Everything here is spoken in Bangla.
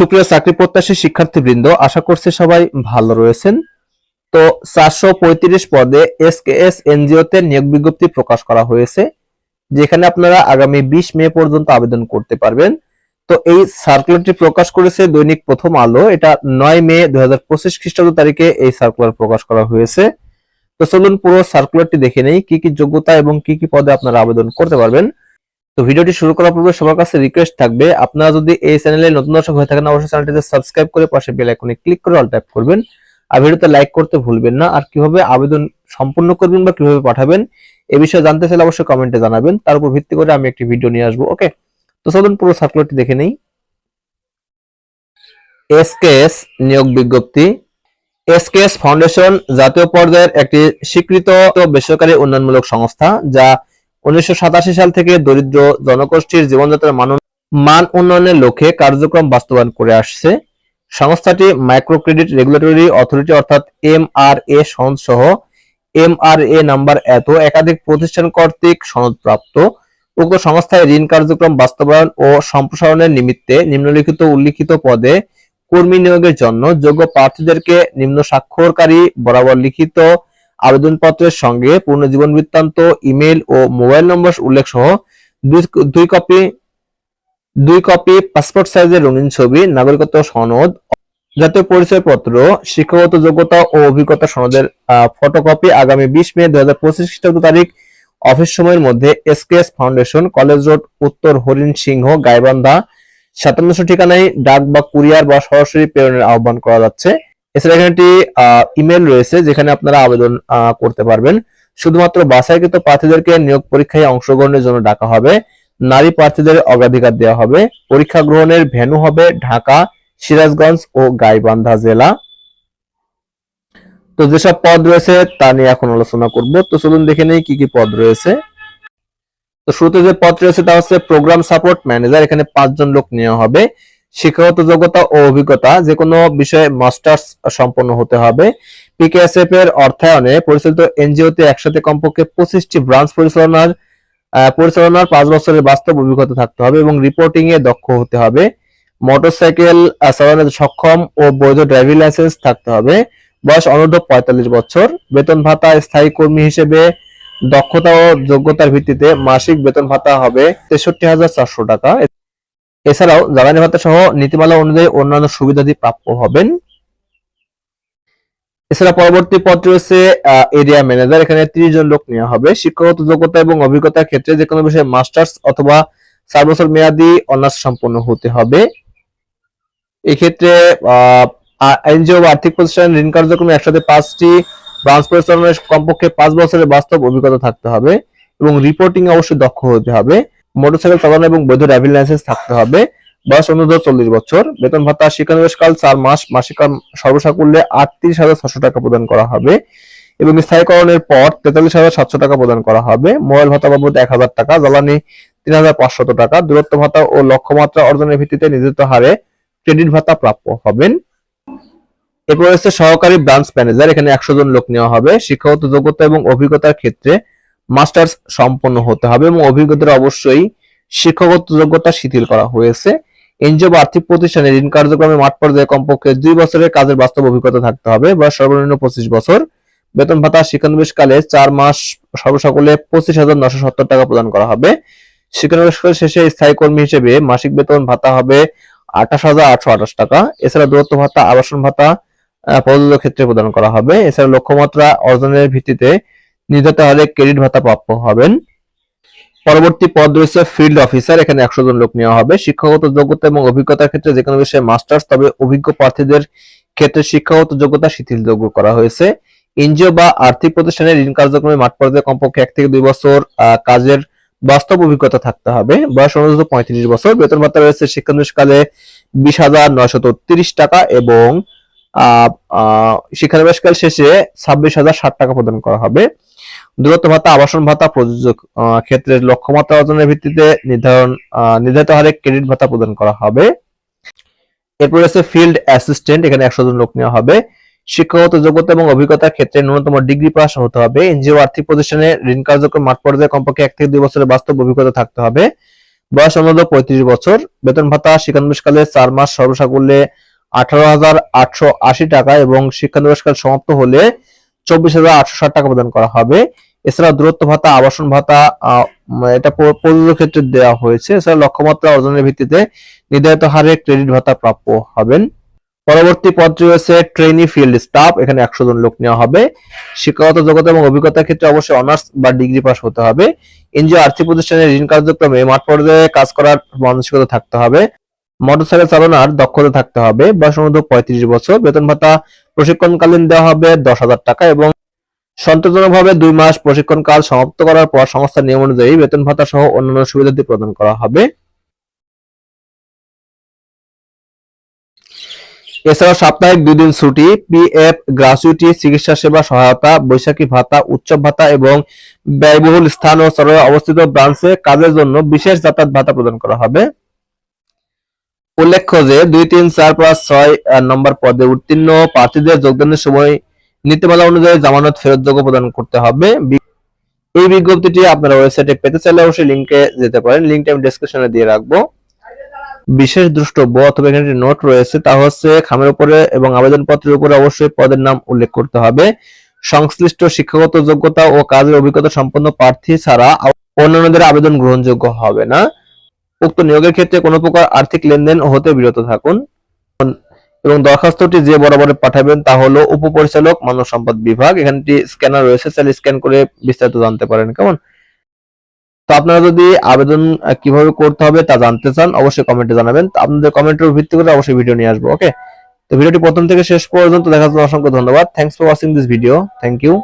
সুপ্রিয় চাকরি প্রত্যাশী শিক্ষার্থীবৃন্দ, আশা করছি সবাই ভালো রয়েছেন। তো চারশো পঁয়ত্রিশ পদে এসকেএস এনজিওতে নিয়োগ বিজ্ঞপ্তি প্রকাশ করা হয়েছে, যেখানে আপনারা আগামী বিশ মে পর্যন্ত আবেদন করতে পারবেন। তো এই সার্কুলারটি প্রকাশ করেছে দৈনিক প্রথম আলো, এটা নয় মে দুই হাজার পঁচিশ খ্রিস্টাব্দ তারিখে এই সার্কুলার প্রকাশ করা হয়েছে। তো চলুন পুরো সার্কুলারটি দেখে নেই, কি কি যোগ্যতা এবং কি কি পদে আপনারা আবেদন করতে পারবেন। তো ভিডিওটি শুরু করার পূর্বে সবার কাছে রিকোয়েস্ট থাকবে, আপনারা যদি এই চ্যানেলে নতুন দর্শক হয়ে থাকেন, অবশ্যই চ্যানেলটিতে সাবস্ক্রাইব করে পাশে বেল আইকনে ক্লিক করে অল ট্যাপ করবেন। আর ভিডিওতে লাইক করতে ভুলবেন না। আর কীভাবে আবেদন সম্পূর্ণ করবেন বা কীভাবে পাঠাবেন, এ বিষয়ে জানতে চাইলে অবশ্যই কমেন্টে জানাবেন। তার উপর ভিত্তি করে আমি একটি ভিডিও নিয়ে আসব ওকে তো চলুন পুরো সার্কুলারটি দেখে নেই। এসকেএস নিয়োগ বিজ্ঞপ্তি। এসকেএস ফাউন্ডেশন জাতীয় পর্যায়ের একটি স্বীকৃত বেসরকারি উন্নয়নমূলক সংস্থা, যা উনিশশো সাতাশি সাল থেকে দরিদ্র জনগোষ্ঠীর জীবনযাত্রার মান মান উন্নয়নের লক্ষ্যে কার্যক্রম বাস্তবায়ন করে আসছে। সংস্থাটি মাইক্রো ক্রেডিট রেগুলেটরি অথরিটি অর্থাৎ এমআরএ সনদ সহ এম আর এ নাম্বার এত একাধিক প্রতিষ্ঠান কর্তৃক সনদপ্রাপ্ত উক্ত সংস্থায় ঋণ কার্যক্রম বাস্তবায়ন ও সম্প্রসারণের নিমিত্তে নিম্নলিখিত উল্লিখিত পদে কর্মী নিয়োগের জন্য যোগ্য প্রার্থীদেরকে নিম্ন স্বাক্ষরকারী বরাবর লিখিত আবেদনপত্রের সঙ্গে পূর্ণ জীবন বৃত্তান্ত, ইমেল ও মোবাইল নম্বর উল্লেখ সহ দুই কপি দুই কপি পাসপোর্ট সাইজের রঙিন ছবি, নাগরিকত্ব সনদ, জাতীয় পরিচয় পত্র শিক্ষাগত যোগ্যতা ও অভিজ্ঞতা সনদের ফটোকপি আগামী বিশ মে দুই হাজার পঁচিশ খ্রিস্টাব্দ তারিখ। অফিস সময়ের মধ্যে এসকেএস ফাউন্ডেশন, কলেজ রোড, উত্তর হরিণ সিংহ, গাইবান্ধা, সাতান্নশো ঠিকানায় ডাক বা কুরিয়ার বা সরাসরি প্রেরণের আহ্বান করা যাচ্ছে। এছাড়া এখানে একটি ইমেল রয়েছে যেখানে আপনারা আবেদন করতে পারবেন। শুধুমাত্র বাছাইকৃত প্রার্থীদেরকে নিয়োগ পরীক্ষায় অংশগ্রহণের জন্য ডাকা হবে। নারী প্রার্থীদের অগ্রাধিকার দেওয়া হবে। পরীক্ষা গ্রহণের ভেন্যু হবে ঢাকা, সিরাজগঞ্জ ও গাইবান্ধা জেলা। তো যেসব পদ রয়েছে তা নিয়ে এখন আলোচনা করব। তো চলুন দেখে নেই কি কি পদ রয়েছে। তো শুরুতে যে পদ রয়েছে তা হচ্ছে প্রোগ্রাম সাপোর্ট ম্যানেজার এখানে পাঁচজন লোক নেওয়া হবে। শিক্ষাগত যোগ্যতা ও অভিজ্ঞতা যে কোনো বিষয়ে মাস্টার্স সম্পন্ন হতে হবে। পিকেএসএফ এর অর্থায়নে পরিচালিত এনজিওতে একসাথে কমপক্ষে পঁচিশটি ব্রাঞ্চ পরিচালনার পরিচালনার পাঁচ বছরের বাস্তব অভিজ্ঞতা থাকতে হবে এবং রিপোর্টিং এ দক্ষ হতে হবে। মোটরসাইকেল চালানোর সক্ষম ও বৈধ ড্রাইভিং লাইসেন্স থাকতে হবে। বয়স অনূর্ধ্ব পঁয়তাল্লিশ বছর। বেতন ভাতা স্থায়ী কর্মী হিসেবে দক্ষতা ও যোগ্যতার ভিত্তিতে মাসিক বেতন ভাতা হবে তেষট্টি হাজার চারশো টাকা। এছাড়াও জ্বালানি ভাতা সহ নীতিমালা অনুযায়ী অন্যান্য সুবিধাদি প্রাপ্য হবেন। এছাড়া পরবর্তী পদ রয়েছে এরিয়া ম্যানেজার এখানে ত্রিশ জন লোক নেওয়া হবে। শিক্ষাগত যোগ্যতা এবং অভিজ্ঞতার ক্ষেত্রে যে কোনো বিষয়ে মাস্টার্স অথবা চার বছর মেয়াদী অনার্স সম্পন্ন হতে হবে। এক্ষেত্রে এনজিও বা আর্থিক প্রতিষ্ঠান ঋণ কার্যক্রমে একসাথে পাঁচটি ব্রাঞ্চ পরিচালনায় কমপক্ষে পাঁচ বছরের বাস্তব অভিজ্ঞতা থাকতে হবে এবং রিপোর্টিং অবশ্যই দক্ষ হতে হবে। মোটরসাইকেল চালানো এবং বৈধ ড্রাইভিং লাইসেন্স থাকতে হবে। বয়স অনুর্ধ চল্লিশ বছর। বেতন ভাতা শিক্ষানবেশকাল চার মাস। মাসিক সর্বসাকুল্যে আটত্রিশ হাজার ছশো টাকা প্রদান করা হবে এবং স্থায়ীকরণের পর তেতাল্লিশ হাজার সাতশো টাকা প্রদান করা হবে। মোবাইল ভাতা বাবদ এক হাজার টাকা, জ্বালানি তিন হাজার পাঁচশত টাকা। দূরত্ব ভাতা ও লক্ষ্যমাত্রা অর্জনের ভিত্তিতে নির্ধারিত হারে ক্রেডিট ভাতা প্রাপ্য হবেন। এরপর রয়েছে সহকারী ব্রাঞ্চ ম্যানেজার, এখানে একশো জন লোক নেওয়া হবে। শিক্ষাগত যোগ্যতা এবং অভিজ্ঞতার ক্ষেত্রে মাস্টার্স সম্পন্ন হতে হবে এবং অভিজ্ঞতার অবশ্যই শিক্ষাগত যোগ্যতা শিথিল করা হয়েছে। এনজিও বা আর্থিক প্রতিষ্ঠানে ঋণ কার্যক্রমে মাঠ পর্যায়ে কমপক্ষে দুই বছরের কাজের বাস্তব অভিজ্ঞতা থাকতে হবে বা সর্বনিম্ন পঁচিশ বছর। বেতন ভাতা শিক্ষানবিশ কালে চার মাস সর্বসকলে পঁচিশ হাজার নশো সত্তর টাকা প্রদান করা হবে। শিক্ষানবিশ কাল শেষে স্থায়ী কর্মী হিসেবে মাসিক বেতন ভাতা হবে আঠাশ হাজার আটশো আঠাশ টাকা। এছাড়া দূরত্ব ভাতা, আবাসন ভাতা প্রযোজ্য ক্ষেত্রে প্রদান করা হবে। এছাড়া লক্ষ্যমাত্রা অর্জনের ভিত্তিতে নির্ধারিত হারে ক্রেডিট ভাতা প্রাপ্য হবেন। পরবর্তী পদ রয়েছে ফিল্ড অফিসার এখানে একশো জন লোক নেওয়া হবে। শিক্ষাগত যোগ্যতা এবং অভিজ্ঞতার ক্ষেত্রে যে কোনো বিষয়ে মাস্টার্স তবে অভিজ্ঞ প্রার্থীদের ক্ষেত্রে শিক্ষাগত যোগ্যতা শিথিলযোগ্য করা হয়েছে। এনজিও বা আর্থিক প্রতিষ্ঠানের ঋণ কার্যক্রমে মাঠ পর্যায়ে কমপক্ষে এক থেকে দুই বছর কাজের বাস্তব অভিজ্ঞতা থাকতে হবে। বয়স অনুযায়ী পঁয়ত্রিশ বছর। বেতন ভাতা রয়েছে শিক্ষানবিশকালে বিশ হাজার নয়শত তিরিশ টাকা এবং আহ, শিক্ষানবিশকাল শেষে ছাব্বিশ হাজার ষাট টাকা প্রদান করা হবে। দূরত্ব ভাতা আবাসন ভাতা প্রযোজ্য আহ, ক্ষেত্রে লক্ষ্যমাত্রা অর্জনের ভিত্তিতে নির্ধারণ নির্ধারিত হারে ক্রেডিট ভাতা প্রদান করা হবে। এরপর রয়েছে ফিল্ড অ্যাসিস্ট্যান্ট এখানে একশো জন লোক নেওয়া হবে। শিক্ষাগত যোগ্যতা এবং অভিজ্ঞতার ক্ষেত্রে ন্যূনতম ডিগ্রি পাস হতে হবে। এনজিও আর্থিক প্রতিষ্ঠানে ঋণ কার্যক্রম মাঠ পর্যায়ে কমপক্ষে এক থেকে দুই বছরের বাস্তব অভিজ্ঞতা থাকতে হবে। বয়স অনুযায়ী পঁয়ত্রিশ বছর। বেতন ভাতা শিক্ষানবিশকালে চার মাস সর্বসাকুল্যে আঠারো হাজার আটশো আশি টাকা এবং শিক্ষানবিশকাল সমাপ্ত হলে চব্বিশ হাজার আটশো ষাট টাকা প্রদান করা হবে। এছাড়া দূরত্ব ভাতা, আবাসন ভাতা এটা প্র- প্রযোজ্য ক্ষেত্রে দেওয়া হয়েছে। এছাড়া লক্ষ্যমাত্রা অর্জনের ভিত্তিতে নির্ধারিত হারে ক্রেডিট ভাতা প্রাপ্য হবেন। পরবর্তী পদটি রয়েছে ট্রেনি ফিল্ড স্টাফ এখানে একশো জন লোক নেওয়া হবে। শিক্ষাগত যোগ্যতা এবং অভিজ্ঞতার ক্ষেত্রে অবশ্যই অনার্স বা ডিগ্রি পাস হতে হবে। এনজিও আর্থিক প্রতিষ্ঠানের ঋণ কার্যক্রমে মাঠ পর্যায়ে কাজ করার মানসিকতা থাকতে হবে। মোটরসাইকেল চালানোর দক্ষতা থাকতে হবে। বয়স অনুযায়ী পঁয়ত্রিশ বছর। বেতন ভাতা প্রশিক্ষণকালীন দেওয়া হবে দশ হাজার টাকা এবং সন্তোষজনকভাবে দুই মাস প্রশিক্ষণ কাল সমাপ্ত করার পর সংস্থার নিয়ম অনুযায়ী বেতন ভাতা সহ অন্যান্য সুবিধাদি প্রদান করা হবে। এছাড়াও সাপ্তাহিক দুই দিন ছুটি, পিএফ, গ্রাচুইটি, চিকিৎসা সেবা, সহায়তা, বৈশাখী ভাতা, উৎসব ভাতা এবং ব্যয়বহুল স্থান ও শহরে অবস্থিত ব্রাঞ্চে কাজের জন্য বিশেষ যাতায়াত ভাতা প্রদান করা হবে। উল্লেখ্য যে দুই তিন চার পাঁচ ছয় নম্বর পদে উত্তীর্ণ প্রার্থীদের যোগদানের সময় নীতিমালা অনুযায়ী জামানত ফেরতযোগ্য প্রদান করতে হবে। এই বিজ্ঞপ্তিটি আপনারা ওয়েবসাইটে পেতে চাইলে অবশ্যই লিঙ্কে যেতে পারেন। লিঙ্কটি আমি ডেসক্রিপশনে দিয়ে রাখব। বিশেষ দ্রষ্টব্য অথবা এখানে একটি নোট রয়েছে, তা হচ্ছে খামের উপরে এবং আবেদনপত্রের উপরে অবশ্যই পদের নাম উল্লেখ করতে হবে। সংশ্লিষ্ট শিক্ষাগত যোগ্যতা ও কাজের অভিজ্ঞতা সম্পন্ন প্রার্থী ছাড়া অন্যান্যদের আবেদন গ্রহণযোগ্য হবে না। উক্ত নিয়োগের ক্ষেত্রে কোনো প্রকার আর্থিক লেনদেন হতে বিরত থাকুন। এবং দরখাস্তটি যে বরাবরে পাঠাবেন তা হলো উপপরিচালক, মানব সম্পদ বিভাগ। এখানটি স্ক্যানার রয়েছে তাহলে স্ক্যান করে বিস্তারিত জানতে পারেন, কেমন? তো আপনারা যদি আবেদন কীভাবে করতে হবে তা জানতে চান, অবশ্যই কমেন্টে জানাবেন। আপনাদের কমেন্টের ভিত্তি করে অবশ্যই ভিডিও নিয়ে আসব ওকে তো ভিডিওটি প্রথম থেকে শেষ পর্যন্ত দেখার জন্য অসংখ্য ধন্যবাদ। Thanks for watching this video thank you